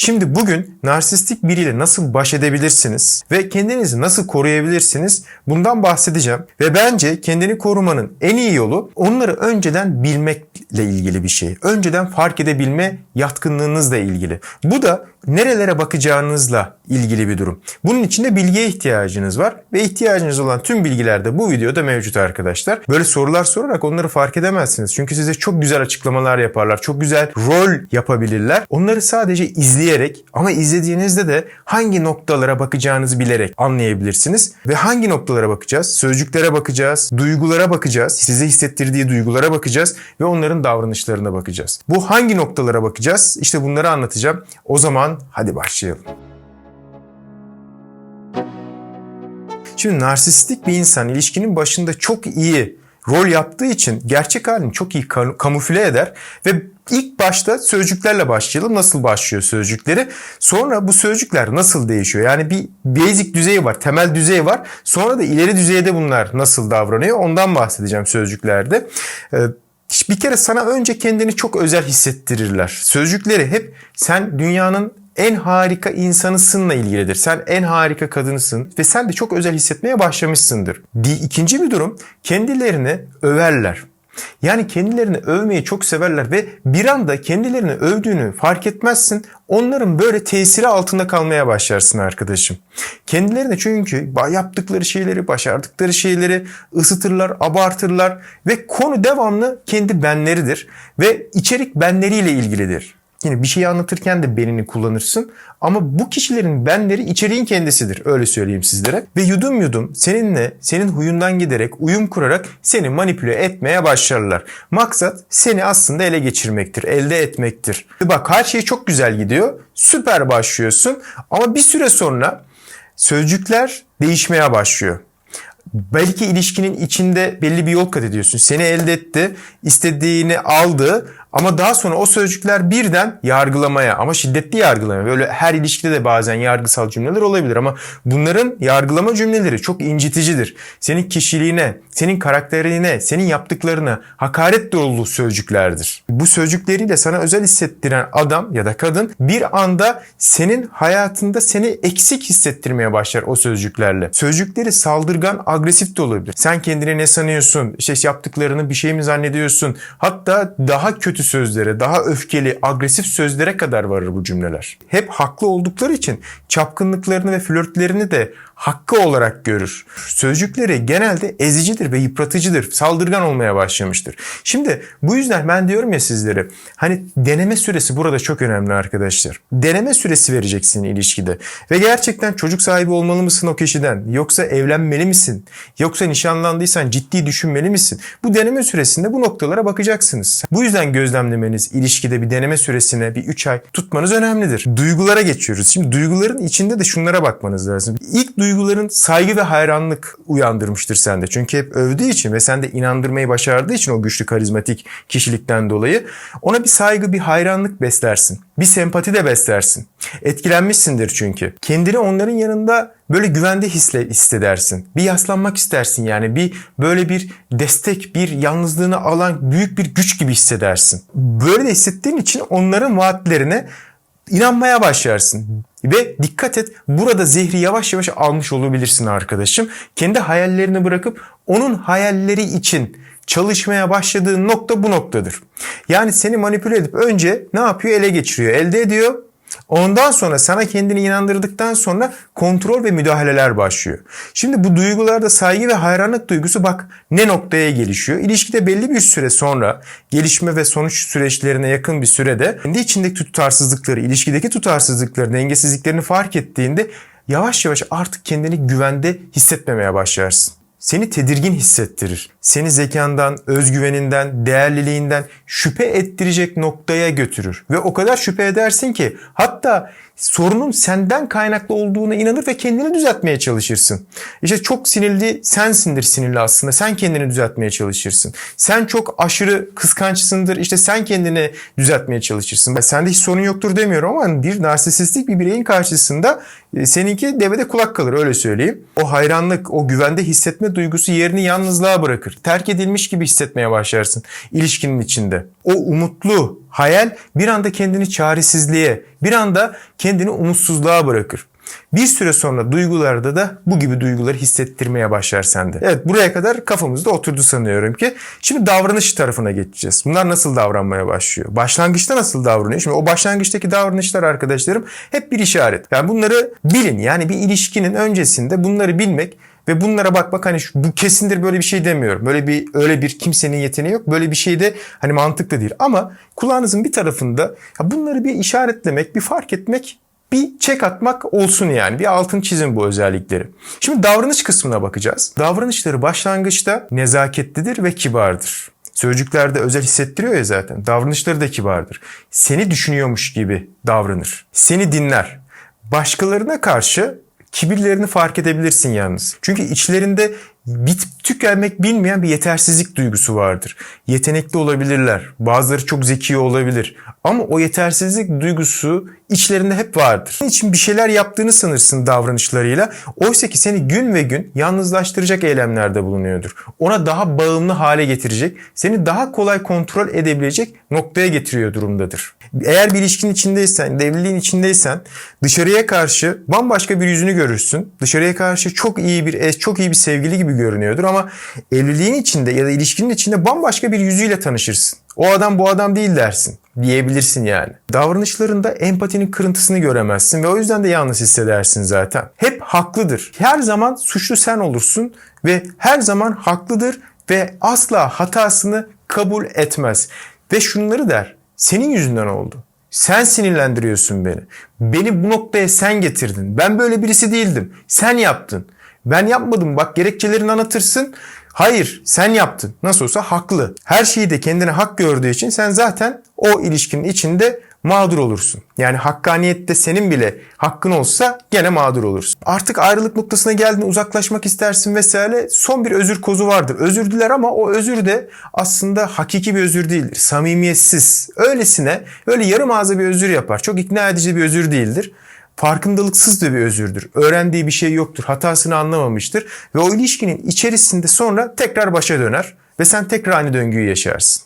Şimdi bugün narsistik biriyle nasıl baş edebilirsiniz ve kendinizi nasıl koruyabilirsiniz bundan bahsedeceğim. Ve bence kendini korumanın en iyi yolu onları önceden bilmekle ilgili bir şey. Önceden fark edebilme yatkınlığınızla ilgili. Bu da nerelere bakacağınızla ilgili bir durum. Bunun için de bilgiye ihtiyacınız var ve ihtiyacınız olan tüm bilgiler de bu videoda mevcut arkadaşlar. Böyle sorular sorarak onları fark edemezsiniz. Çünkü size çok güzel açıklamalar yaparlar. Çok güzel rol yapabilirler. Onları sadece izleyerek ama izlediğinizde de hangi noktalara bakacağınızı bilerek anlayabilirsiniz. Ve hangi noktalara bakacağız? Sözcüklere bakacağız, duygulara bakacağız, size hissettirdiği duygulara bakacağız ve onların davranışlarına bakacağız. Bu hangi noktalara bakacağız? İşte bunları anlatacağım. O zaman hadi başlayalım. Şimdi narsistik bir insan ilişkinin başında çok iyi rol yaptığı için gerçek halini çok iyi ka- kamufle eder ve ilk başta sözcüklerle başlayalım. Nasıl başlıyor sözcükleri? Sonra bu sözcükler nasıl değişiyor? Yani bir basic düzeyi var, temel düzey var. Sonra da ileri düzeyde bunlar nasıl davranıyor? Ondan bahsedeceğim sözcüklerde. Ee, bir kere sana önce kendini çok özel hissettirirler. Sözcükleri hep sen dünyanın en harika insanısınla ilgilidir. Sen en harika kadınısın ve sen de çok özel hissetmeye başlamışsındır. İkinci bir durum kendilerini överler. Yani kendilerini övmeyi çok severler ve bir anda kendilerini övdüğünü fark etmezsin. Onların böyle tesiri altında kalmaya başlarsın arkadaşım. Kendilerini çünkü yaptıkları şeyleri, başardıkları şeyleri ısıtırlar, abartırlar ve konu devamlı kendi benleridir ve içerik benleriyle ilgilidir. Yine bir şeyi anlatırken de benini kullanırsın ama bu kişilerin benleri içeriğin kendisidir öyle söyleyeyim sizlere. Ve yudum yudum seninle senin huyundan giderek uyum kurarak seni manipüle etmeye başlarlar. Maksat seni aslında ele geçirmektir, elde etmektir. Bak her şey çok güzel gidiyor, süper başlıyorsun ama bir süre sonra sözcükler değişmeye başlıyor belki ilişkinin içinde belli bir yol kat ediyorsun. Seni elde etti, istediğini aldı ama daha sonra o sözcükler birden yargılamaya ama şiddetli yargılamaya böyle her ilişkide de bazen yargısal cümleler olabilir ama bunların yargılama cümleleri çok inciticidir. Senin kişiliğine, senin karakterine, senin yaptıklarına hakaret dolu sözcüklerdir. Bu sözcükleriyle sana özel hissettiren adam ya da kadın bir anda senin hayatında seni eksik hissettirmeye başlar o sözcüklerle. Sözcükleri saldırgan, agresif de olabilir. Sen kendine ne sanıyorsun? İşte yaptıklarını bir şey mi zannediyorsun? Hatta daha kötü sözlere, daha öfkeli, agresif sözlere kadar varır bu cümleler. Hep haklı oldukları için çapkınlıklarını ve flörtlerini de hakkı olarak görür. Sözcükleri genelde ezicidir ve yıpratıcıdır. Saldırgan olmaya başlamıştır. Şimdi bu yüzden ben diyorum ya sizlere hani deneme süresi burada çok önemli arkadaşlar. Deneme süresi vereceksin ilişkide. Ve gerçekten çocuk sahibi olmalı mısın o kişiden? Yoksa evlenmeli misin? Yoksa nişanlandıysan ciddi düşünmeli misin? Bu deneme süresinde bu noktalara bakacaksınız. Bu yüzden gözlemlemeniz, ilişkide bir deneme süresine bir 3 ay tutmanız önemlidir. Duygulara geçiyoruz. Şimdi duyguların içinde de şunlara bakmanız lazım. İlk duyguların saygı ve hayranlık uyandırmıştır sende. Çünkü hep övdüğü için ve sende inandırmayı başardığı için o güçlü karizmatik kişilikten dolayı ona bir saygı, bir hayranlık beslersin. Bir sempati de beslersin. Etkilenmişsindir çünkü. Kendini onların yanında böyle güvende hisle hissedersin. Bir yaslanmak istersin yani bir böyle bir destek, bir yalnızlığını alan büyük bir güç gibi hissedersin. Böyle de hissettiğin için onların vaatlerine inanmaya başlarsın. Ve dikkat et burada zehri yavaş yavaş almış olabilirsin arkadaşım. Kendi hayallerini bırakıp onun hayalleri için çalışmaya başladığı nokta bu noktadır. Yani seni manipüle edip önce ne yapıyor? Ele geçiriyor, elde ediyor. Ondan sonra sana kendini inandırdıktan sonra kontrol ve müdahaleler başlıyor. Şimdi bu duygularda saygı ve hayranlık duygusu bak ne noktaya gelişiyor. İlişkide belli bir süre sonra gelişme ve sonuç süreçlerine yakın bir sürede kendi içindeki tutarsızlıkları, ilişkideki tutarsızlıkları, dengesizliklerini fark ettiğinde yavaş yavaş artık kendini güvende hissetmemeye başlarsın seni tedirgin hissettirir. Seni zekandan, özgüveninden, değerliliğinden şüphe ettirecek noktaya götürür. Ve o kadar şüphe edersin ki hatta sorunun senden kaynaklı olduğuna inanır ve kendini düzeltmeye çalışırsın. İşte çok sinirli sensindir sinirli aslında. Sen kendini düzeltmeye çalışırsın. Sen çok aşırı kıskançsındır. İşte sen kendini düzeltmeye çalışırsın. Ben sende hiç sorun yoktur demiyorum ama bir narsistik bir bireyin karşısında e, seninki devede kulak kalır öyle söyleyeyim. O hayranlık, o güvende hissetme duygusu yerini yalnızlığa bırakır. Terk edilmiş gibi hissetmeye başlarsın ilişkinin içinde. O umutlu hayal bir anda kendini çaresizliğe, bir anda kendini umutsuzluğa bırakır. Bir süre sonra duygularda da bu gibi duyguları hissettirmeye başlar sende. Evet buraya kadar kafamızda oturdu sanıyorum ki. Şimdi davranış tarafına geçeceğiz. Bunlar nasıl davranmaya başlıyor? Başlangıçta nasıl davranıyor? Şimdi o başlangıçtaki davranışlar arkadaşlarım hep bir işaret. Yani bunları bilin. Yani bir ilişkinin öncesinde bunları bilmek ve bunlara bak bak hani şu- bu kesindir böyle bir şey demiyorum. Böyle bir öyle bir kimsenin yeteneği yok. Böyle bir şey de hani mantıklı değil. Ama kulağınızın bir tarafında ya bunları bir işaretlemek, bir fark etmek bir çek atmak olsun yani. Bir altın çizin bu özellikleri. Şimdi davranış kısmına bakacağız. Davranışları başlangıçta nezaketlidir ve kibardır. Sözcüklerde özel hissettiriyor ya zaten. Davranışları da kibardır. Seni düşünüyormuş gibi davranır. Seni dinler. Başkalarına karşı kibirlerini fark edebilirsin yalnız. Çünkü içlerinde bitip tükenmek bilmeyen bir yetersizlik duygusu vardır. Yetenekli olabilirler. Bazıları çok zeki olabilir. Ama o yetersizlik duygusu içlerinde hep vardır. Senin için bir şeyler yaptığını sanırsın davranışlarıyla. Oysa ki seni gün ve gün yalnızlaştıracak eylemlerde bulunuyordur. Ona daha bağımlı hale getirecek, seni daha kolay kontrol edebilecek noktaya getiriyor durumdadır. Eğer bir ilişkin içindeysen, evliliğin içindeysen dışarıya karşı bambaşka bir yüzünü görürsün. Dışarıya karşı çok iyi bir eş, çok iyi bir sevgili gibi görünüyordur ama evliliğin içinde ya da ilişkinin içinde bambaşka bir yüzüyle tanışırsın. O adam bu adam değil dersin diyebilirsin yani. Davranışlarında empatinin kırıntısını göremezsin ve o yüzden de yalnız hissedersin zaten. Hep haklıdır. Her zaman suçlu sen olursun ve her zaman haklıdır ve asla hatasını kabul etmez. Ve şunları der. Senin yüzünden oldu. Sen sinirlendiriyorsun beni. Beni bu noktaya sen getirdin. Ben böyle birisi değildim. Sen yaptın. Ben yapmadım. Bak gerekçelerini anlatırsın. Hayır sen yaptın. Nasıl olsa haklı. Her şeyi de kendine hak gördüğü için sen zaten o ilişkinin içinde mağdur olursun. Yani hakkaniyette senin bile hakkın olsa gene mağdur olursun. Artık ayrılık noktasına geldiğinde uzaklaşmak istersin vesaire. Son bir özür kozu vardır. Özür diler ama o özür de aslında hakiki bir özür değildir. Samimiyetsiz. Öylesine öyle yarım ağza bir özür yapar. Çok ikna edici bir özür değildir farkındalıksız da bir özürdür. Öğrendiği bir şey yoktur. Hatasını anlamamıştır. Ve o ilişkinin içerisinde sonra tekrar başa döner. Ve sen tekrar aynı döngüyü yaşarsın.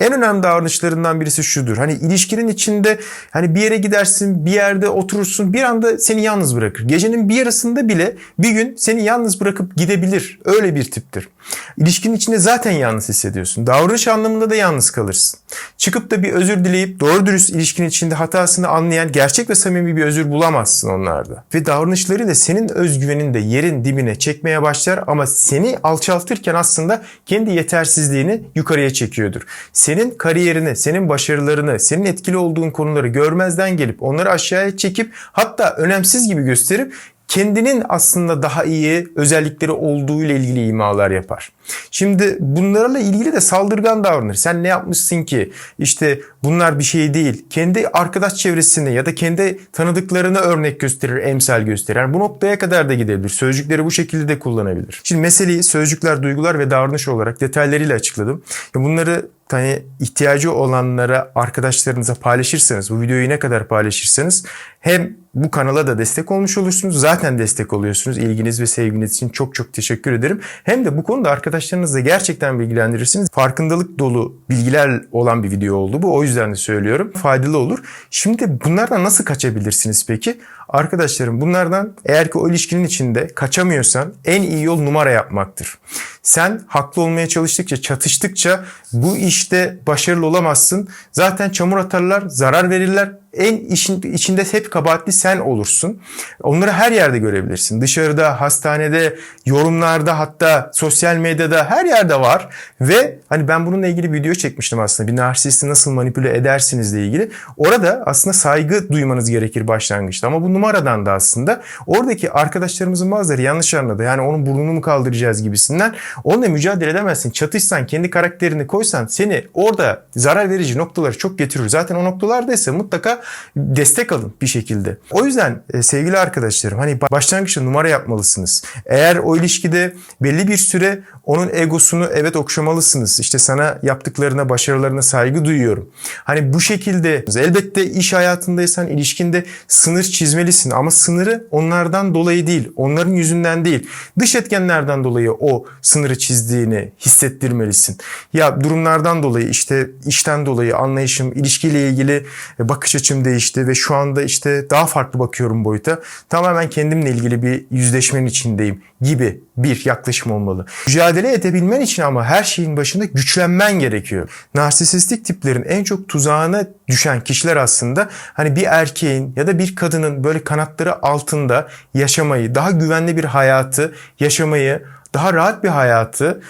En önemli davranışlarından birisi şudur. Hani ilişkinin içinde hani bir yere gidersin, bir yerde oturursun, bir anda seni yalnız bırakır. Gecenin bir yarısında bile bir gün seni yalnız bırakıp gidebilir. Öyle bir tiptir. İlişkinin içinde zaten yalnız hissediyorsun. Davranış anlamında da yalnız kalırsın. Çıkıp da bir özür dileyip doğru dürüst ilişkinin içinde hatasını anlayan gerçek ve samimi bir özür bulamazsın onlarda. Ve davranışlarıyla senin özgüvenin de yerin dibine çekmeye başlar ama seni alçaltırken aslında kendi yetersizliğini yukarıya çekiyordur senin kariyerini, senin başarılarını, senin etkili olduğun konuları görmezden gelip onları aşağıya çekip hatta önemsiz gibi gösterip kendinin aslında daha iyi özellikleri olduğu ile ilgili imalar yapar. Şimdi bunlarla ilgili de saldırgan davranır. Sen ne yapmışsın ki? İşte bunlar bir şey değil. Kendi arkadaş çevresinde ya da kendi tanıdıklarına örnek gösterir, emsal gösterir. Yani bu noktaya kadar da gidebilir. Sözcükleri bu şekilde de kullanabilir. Şimdi meseleyi sözcükler, duygular ve davranış olarak detaylarıyla açıkladım. Bunları hani ihtiyacı olanlara arkadaşlarınıza paylaşırsanız, bu videoyu ne kadar paylaşırsanız hem bu kanala da destek olmuş olursunuz. Zaten destek oluyorsunuz. İlginiz ve sevginiz için çok çok teşekkür ederim. Hem de bu konuda arkadaşlarınızla gerçekten bilgilendirirsiniz. Farkındalık dolu bilgiler olan bir video oldu bu. O yüzden de söylüyorum. Faydalı olur. Şimdi bunlardan nasıl kaçabilirsiniz peki? Arkadaşlarım bunlardan eğer ki o ilişkinin içinde kaçamıyorsan en iyi yol numara yapmaktır. Sen haklı olmaya çalıştıkça, çatıştıkça bu işte başarılı olamazsın. Zaten çamur atarlar, zarar verirler. En işin içinde hep kabahatli sen olursun. Onları her yerde görebilirsin. Dışarıda, hastanede, yorumlarda hatta sosyal medyada her yerde var. Ve hani ben bununla ilgili video çekmiştim aslında. Bir narsisti nasıl manipüle edersinizle ilgili. Orada aslında saygı duymanız gerekir başlangıçta. Ama bu numaradan da aslında oradaki arkadaşlarımızın bazıları yanlış anladı. Yani onun burnunu mu kaldıracağız gibisinden. Onunla mücadele edemezsin. Çatışsan, kendi karakterini koysan seni orada zarar verici noktaları çok getirir. Zaten o noktalarda ise mutlaka destek alın bir şekilde. O yüzden e, sevgili arkadaşlarım hani başlangıçta numara yapmalısınız. Eğer o ilişkide belli bir süre onun egosunu evet okşamalısınız. İşte sana yaptıklarına, başarılarına saygı duyuyorum. Hani bu şekilde elbette iş hayatındaysan ilişkinde sınır çizmelisin ama sınırı onlardan dolayı değil, onların yüzünden değil. Dış etkenlerden dolayı o sınırı çizdiğini hissettirmelisin. Ya durumlardan dolayı işte işten dolayı anlayışım, ilişkiyle ilgili bakış açım değişti ve şu anda işte daha farklı bakıyorum boyuta. Tamamen kendimle ilgili bir yüzleşmenin içindeyim gibi bir yaklaşım olmalı. Mücadele edebilmen için ama her şeyin başında güçlenmen gerekiyor. Narsisistik tiplerin en çok tuzağına düşen kişiler aslında hani bir erkeğin ya da bir kadının böyle kanatları altında yaşamayı, daha güvenli bir hayatı yaşamayı, daha rahat bir hayatı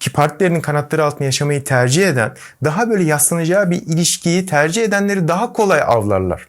ki partilerinin kanatları altında yaşamayı tercih eden, daha böyle yaslanacağı bir ilişkiyi tercih edenleri daha kolay avlarlar.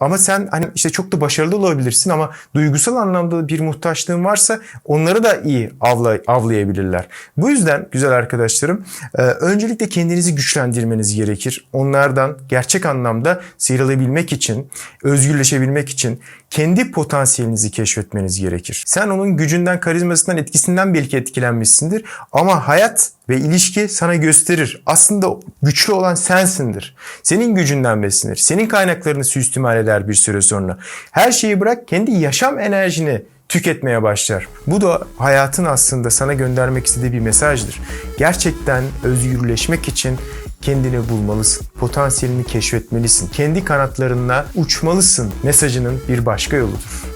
Ama sen hani işte çok da başarılı olabilirsin ama duygusal anlamda bir muhtaçlığın varsa onları da iyi avla, avlayabilirler. Bu yüzden güzel arkadaşlarım e, öncelikle kendinizi güçlendirmeniz gerekir. Onlardan gerçek anlamda sıyrılabilmek için, özgürleşebilmek için kendi potansiyelinizi keşfetmeniz gerekir. Sen onun gücünden, karizmasından, etkisinden belki etkilenmişsindir ama hayat ve ilişki sana gösterir. Aslında güçlü olan sensindir. Senin gücünden beslenir. Senin kaynaklarını suistimal eder bir süre sonra. Her şeyi bırak kendi yaşam enerjini tüketmeye başlar. Bu da hayatın aslında sana göndermek istediği bir mesajdır. Gerçekten özgürleşmek için kendini bulmalısın. Potansiyelini keşfetmelisin. Kendi kanatlarına uçmalısın mesajının bir başka yoludur.